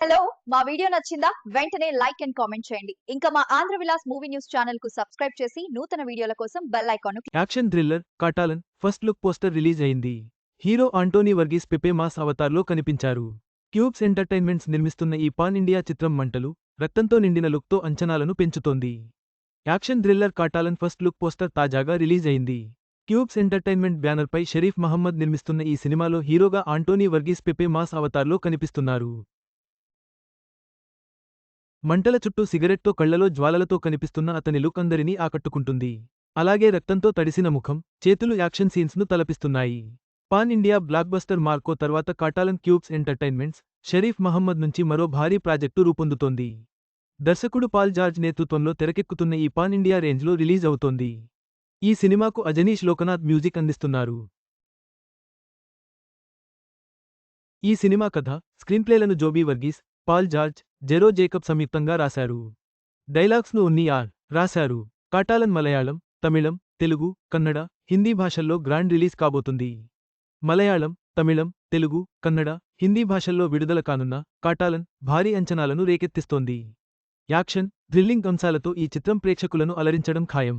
Hello మా video నచ్చిందా? వెంటనే లైక్ అండ్ కామెంట్ చేయండి. ఇంకా మా ఆంధ్ర విలాస్ మూవీ న్యూస్ ఛానల్కు సబ్స్క్రైబ్ చేసి నూతన వీడియోల కోసం bell icon action thriller Kattalan first look poster release అయింది. హీరో ఆంటోనీ వర్గీస్ పెపే మాస్ అవతార్లో కనిపించారు. క్యూబ్స్ ఎంటర్టైన్మెంట్స్ నిర్మిస్తున్న ఈ పాన్ ఇండియా చిత్రం మంటలు రక్తంతో నిండిన లుక్తో అంచనాలను పెంచుతోంది. Action thriller Kattalan first look poster తాజాగా రిలీజ్ అయింది. క్యూబ్స్ ఎంటర్టైన్మెంట్ బ్యానర్పై షరీఫ్ మహమ్మద్ నిర్మిస్తున్న ఈ సినిమాలో హీరోగా ఆంటోనీ వర్గీస్ పెపే మాస్ అవతార్లో కనిపిస్తున్నారు. మంటల చుట్టూ సిగరెట్తో కళ్ళలో జ్వాలలతో కనిపిస్తున్న అతని లుక్ అందరినీ ఆకట్టుకుంటుంది. అలాగే రక్తంతో తడిసిన ముఖం చేతులు యాక్షన్ సీన్స్ను తలపిస్తున్నాయి. పాన్ ఇండియా బ్లాక్బస్టర్ మార్కో తర్వాత కాటాలన్ క్యూబ్స్ ఎంటర్టైన్మెంట్స్ షరీఫ్ మహమ్మద్ నుంచి మరో భారీ ప్రాజెక్టు రూపొందుతోంది. దర్శకుడు పాల్ జార్జ్ నేతృత్వంలో తెరకెక్కుతున్న ఈ పాన్ ఇండియా రేంజ్లో రిలీజ్ అవుతోంది. ఈ సినిమాకు అజనీష్ లోకనాథ్ మ్యూజిక్ అందిస్తున్నారు. ఈ సినిమా కథ స్క్రీన్ప్లేలను జోబీ వర్గీస్ పాల్ జార్జ్ జెరో జేకబ్ సంయుక్తంగా రాశారు. డైలాగ్స్ను ఉన్ని ఆర్ రాశారు. కాటాలన్ మలయాళం తమిళం తెలుగు కన్నడ హిందీ భాషల్లో గ్రాండ్ రిలీజ్ కాబోతుంది. మలయాళం తమిళం తెలుగు కన్నడ హిందీ భాషల్లో విడుదల కానున్న కాటాలన్ భారీ అంచనాలను రేకెత్తిస్తోంది. యాక్షన్ థ్రిల్లింగ్ అంశాలతో ఈ చిత్రం ప్రేక్షకులను అలరించడం ఖాయం.